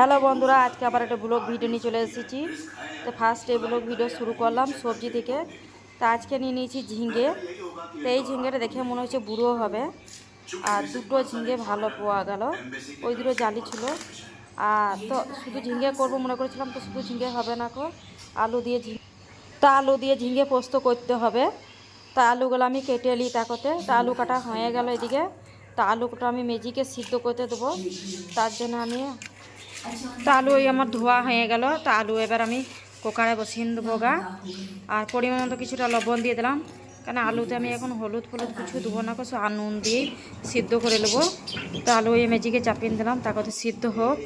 Hello বন্ধুরা, আজকে আবার একটা ব্লগ ভিডিও নিয়ে চলে এসেছি। তো ফার্স্ট এই ব্লগ ভিডিও শুরু করলাম সবজি থেকে। তো আজকে নিয়ে নিয়েছি ঝিঙ্গে তো এই ঝিঙ্গেটা দেখে মনে হচ্ছে বুড়ো হবে। আর দুটো ঝিঙ্গে ভালো পাওয়া গেল। ওই দুটো জালি ছিল। আর তো শুধু ঝিঙ্গে করব মনে করেছিলাম, তো শুধু ঝিঙ্গে হবে না কো আলু দিয়ে ঝিঙ্গে তা আলু দিয়ে ঝিঙ্গে পোস্ত করতে হবে। তা আলুগুলো আমি কেটে নিই তাকতে। তা আলু কাটা হয়ে গেল এদিকে। তা আলুটা আমি মেজিকে সিদ্ধ করতে দেবো। তার জন্য আমি তা আলু ওই আমার ধোয়া হয়ে গেল। তা আলু এবার আমি কুকারে বসিয়ে দেবো গা। আর পরিমাণ মতো কিছুটা লবণ দিয়ে দিলাম। কারণ আলুতে আমি এখন হলুদ ফলুদ কিছু দেবো না, কিছু আর নুন দিয়ে সিদ্ধ করে নেব। তো আলু এই মেজিকে চাপিয়ে দিলাম তার কথা সিদ্ধ হোক।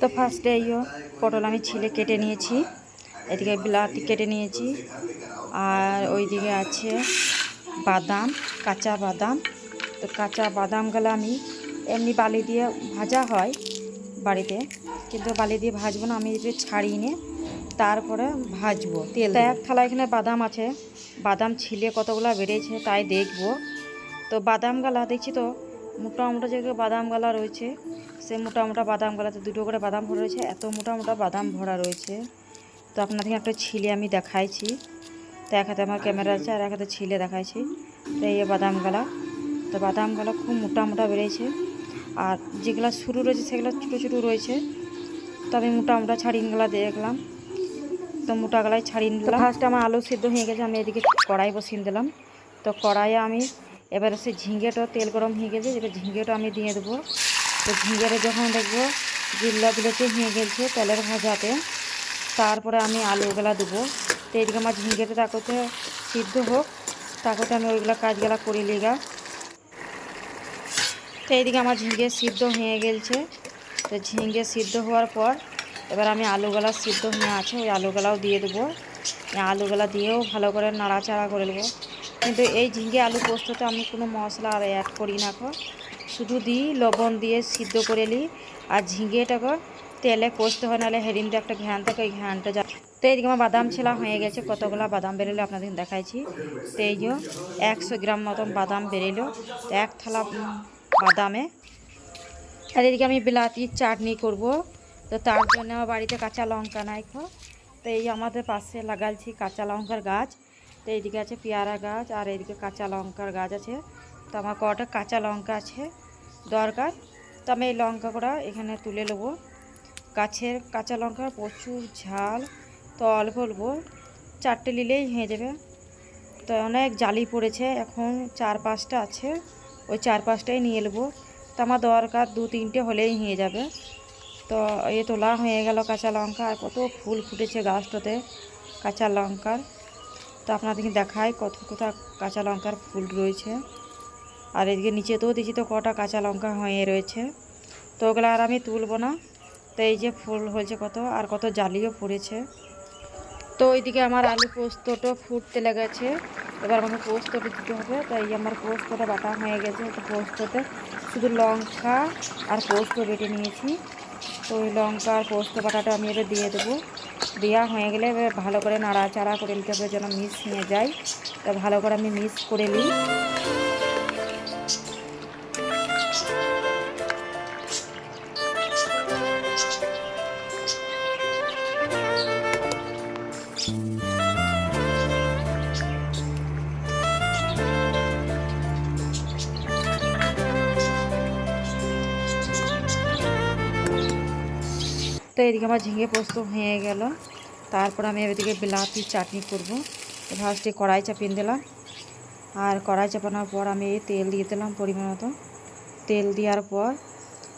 তো ফার্স্টে এই পটল আমি ছিলে কেটে নিয়েছি। এদিকে বিলাতি কেটে নিয়েছি। আর ওইদিকে আছে বাদাম, কাঁচা বাদাম। তো কাঁচা বাদামগুলো আমি এমনি বালি দিয়ে ভাজা হয় বাড়িতে। কিন্তু বালি দিয়ে ভাজবো না আমি এটা ছাড়িয়ে নিয়ে তারপরে ভাজবো তেল এক থালা এখানে বাদাম আছে বাদাম ছিলে কতগুলো বেড়েছে তাই দেখব। তো বাদাম গালা দেখছি তো মোটা মোটা জায়গায় বাদাম গালা রয়েছে সে মোটা মোটা বাদাম গালাতে দুটো করে বাদাম ভরা রয়েছে এত মোটা মোটা বাদাম ভরা রয়েছে। তো আপনাদের একটা ছিলে আমি দেখাইছি তো এক হাতে আমার ক্যামেরা আছে আর এক হাতে ছিলে দেখাইছি তো এই বাদাম গালা। তো বাদাম গালা খুব মোটা মোটা বেড়েছে আর যেগুলো শুরু রয়েছে সেগুলো ছোটো ছোটো রয়েছে তো আমি মোটা মোটা ছাড়িনগুলা দেখলাম। তো মোটা গলায় ছাড়িয়ে নিলাম। ফার্স্ট আমার আলু সিদ্ধ হয়ে গেছে আমি এদিকে কড়াই বসিয়ে দিলাম। তো কড়াইয়ে আমি এবারে সে ঝিঙ্গেটা তেল গরম হয়ে গেছে এবার ঝিঙ্গেটা আমি দিয়ে দেবো। তো ঝিঙ্গেটা যখন দেখব জিল্লা বিলেতে হয়ে গেছে তেলের ভাজাতে তারপরে আমি আলুগুলা দেবো। তো এদিকে আমার ঝিঙ্গেটা তাকতে সিদ্ধ হোক তাকতে আমি ওইগুলো কাজগুলা করে লিগা। তো এইদিকে আমার ঝিঙ্গে সিদ্ধ হয়ে গেছে। তো ঝিঙ্গে সিদ্ধ হওয়ার পর এবার আমি আলুগুলা সিদ্ধ হয়ে আছে, ওই আলুগুলাও দিয়ে দেবো। আলুগুলা দিয়েও ভালো করে নাড়াচাড়া করে নেব। কিন্তু এই ঝিঙ্গে আলু পোস্ততে আমি কোনো মশলা আর অ্যাড করি না কো শুধু দিই, লবণ দিয়ে সিদ্ধ করে নিই। আর ঝিঙ্গেটাকে তেলে কষতে হয়, নাহলে হেরিন দিয়ে একটা ঘ্যান থাকে, ওই ঘ্যানটা যা তো এইদিকে আমার বাদাম ছেলা হয়ে গেছে, কতগুলো বাদাম বেরোলো আপনাদের দেখাইছি। তো এই একশো গ্রাম মতন বাদাম বেরোলো। এক থালা বাদামে আর এদিকে আমি বিলাতি চাটনি করব। তো তার জন্য আমার বাড়িতে কাঁচা লঙ্কা নাই খো তো এই আমাদের পাশে লাগাইছি কাঁচা লঙ্কার গাছ। তো এইদিকে আছে পেয়ারা গাছ আর এইদিকে কাঁচা লঙ্কার গাছ আছে। তো আমার কটা কাঁচা লঙ্কা আছে দরকার। তো আমি এই লঙ্কা করা এখানে তুলে নেব। গাছের কাঁচা লঙ্কার প্রচুর ঝাল, তো অল্প অল্প। চারটে নিলেই হয়ে যাবে। তো অনেক জালি পড়েছে। এখন চার পাঁচটা আছে। ওই চার পাঁচটাই নিয়ে নেব। আমার দরকার দু তিনটে হলেই হয়ে যাবে। তো এ তোলা হয়ে গেল কাঁচা লঙ্কা আর কত ফুল ফুটেছে গাছটাতে কাঁচা লঙ্কার। তো আপনাদেরকে দেখায় কত কোথা কাঁচা লঙ্কার ফুল রয়েছে। আর এদিকে নিচেতেও দিচ্ছি তো কটা কাঁচা লঙ্কা হয়ে রয়েছে। তো ওগুলো আর আমি তুলবো না। তো এই যে ফুল হয়েছে কত আর কত জালিও পড়েছে তো ওইদিকে আমার আলু পোস্তটা ফুটতে লেগেছে। এবার আমাকে পোস্তটা দিতে হবে। তাই আমার পোস্তটা বাটা হয়ে গেছে। তো পোস্ততে শুধু লঙ্কা আর পোস্ত বেটে নিয়েছি। তো ওই লঙ্কা আর পোস্ত বাটাটা আমি এবার দিয়ে দেবো। দেওয়া হয়ে গেলে এবার ভালো করে নাড়াচাড়া করে নিতে হবে যেন মিক্স নিয়ে যায়। তা ভালো করে আমি মিক্স করে নিই। তো এদিকে আমার ঝিঙে পোস্ত হয়ে গেল। তারপর আমি এদিকে বিলাতি চাটনি করব। ফার্স্টে কড়াই চাপিয়ে দিলাম। আর কড়াই চাপানোর পর আমি তেল দিয়ে দিলাম পরিমাণ মতো। তেল দেওয়ার পর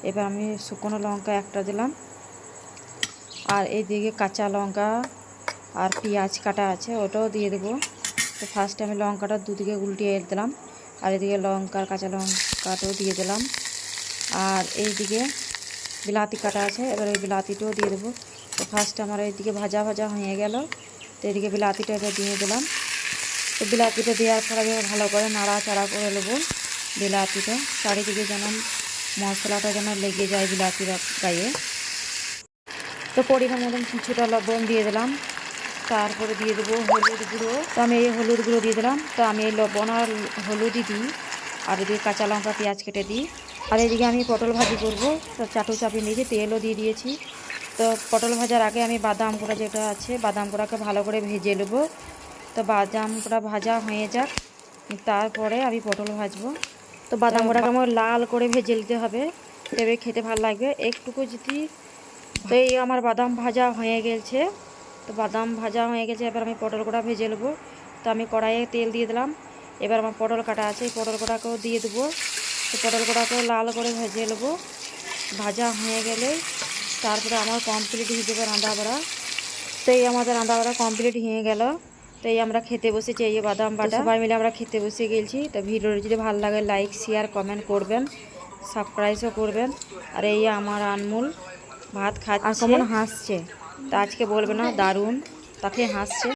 এবার আমি শুকনো লঙ্কা একটা দিলাম। আর এইদিকে কাঁচা লঙ্কা আর পেঁয়াজ কাটা আছে, ওটাও দিয়ে দেবো। তো ফার্স্টে আমি লঙ্কাটা দুদিকে উল্টিয়ে দিলাম। আর এদিকে লঙ্কার কাঁচা লঙ্কাটাও দিয়ে দিলাম। আর এইদিকে বিলাতি কাটা আছে, এবার ওই বিলাতিটাও দিয়ে দেবো। তো ফার্স্ট আমার এইদিকে ভাজা ভাজা হয়ে গেল, তো এদিকে বিলাতিটা এবার দিয়ে দিলাম। তো বিলাতিটা দেওয়ার পর আমি ভালো করে নাড়াচাড়া করে নেব বিলাতিটা, চারিদিকে যেন মশলাটা যেন লেগে যায় বিলাতির গায়ে। তো পরিমাণ মতন কিছুটা লবণ দিয়ে দিলাম। তারপরে দিয়ে দেবো হলুদ গুঁড়ো। তো আমি এই হলুদ গুঁড়ো দিয়ে দিলাম। তো আমি এই লবণ আর হলুদই দিই। আর এদিকে কাঁচা লঙ্কা, পেঁয়াজ কেটে দিই। আর এদিকে আমি পটল ভাজি করব। তো চাটু চাপিয়ে নিয়েছি, তেলও দিয়ে দিয়েছি। তো পটল ভাজার আগে আমি বাদাম গুঁড়া যেটা আছে, বাদাম গুঁড়াকে ভালো করে ভেজে নেব। তো বাদাম গুঁড়া ভাজা হয়ে যাক, তারপরে আমি পটল ভাজবো। তো বাদাম গুঁড়াকে আমার লাল করে ভেজে নিতে হবে, তবে খেতে ভালো লাগবে। একটুকু যদি, তো এই আমার বাদাম ভাজা হয়ে গেছে। তো বাদাম ভাজা হয়ে গেছে, এবার আমি পটল গোটা ভেজে নেব। তো আমি কড়াইয়ে তেল দিয়ে দিলাম। এবার আমার পটল কাটা আছে পটল গোটাকেও দিয়ে দেবো। তো পটল গোটাকেও লাল করে ভেজে নেব। ভাজা হয়ে গেলে তারপরে আমার কমপ্লিট হয়ে যাবে রান্না বাড়া। তো এই আমাদের রান্না বাড়া কমপ্লিট হয়ে গেল। তো এই আমরা খেতে বসেছি এই বাদাম বাটা। সবাই মিলে আমরা খেতে বসে গেছি। তো ভিডিওটা যদি ভালো লাগে লাইক শেয়ার কমেন্ট করবেন। সাবস্ক্রাইবও করবেন। আর এই আমার আনমুল ভাত খাচ্ছে। আর কেমন হাসছে। তা আজকে বলবে না দারুণ। তাকে হাসছে।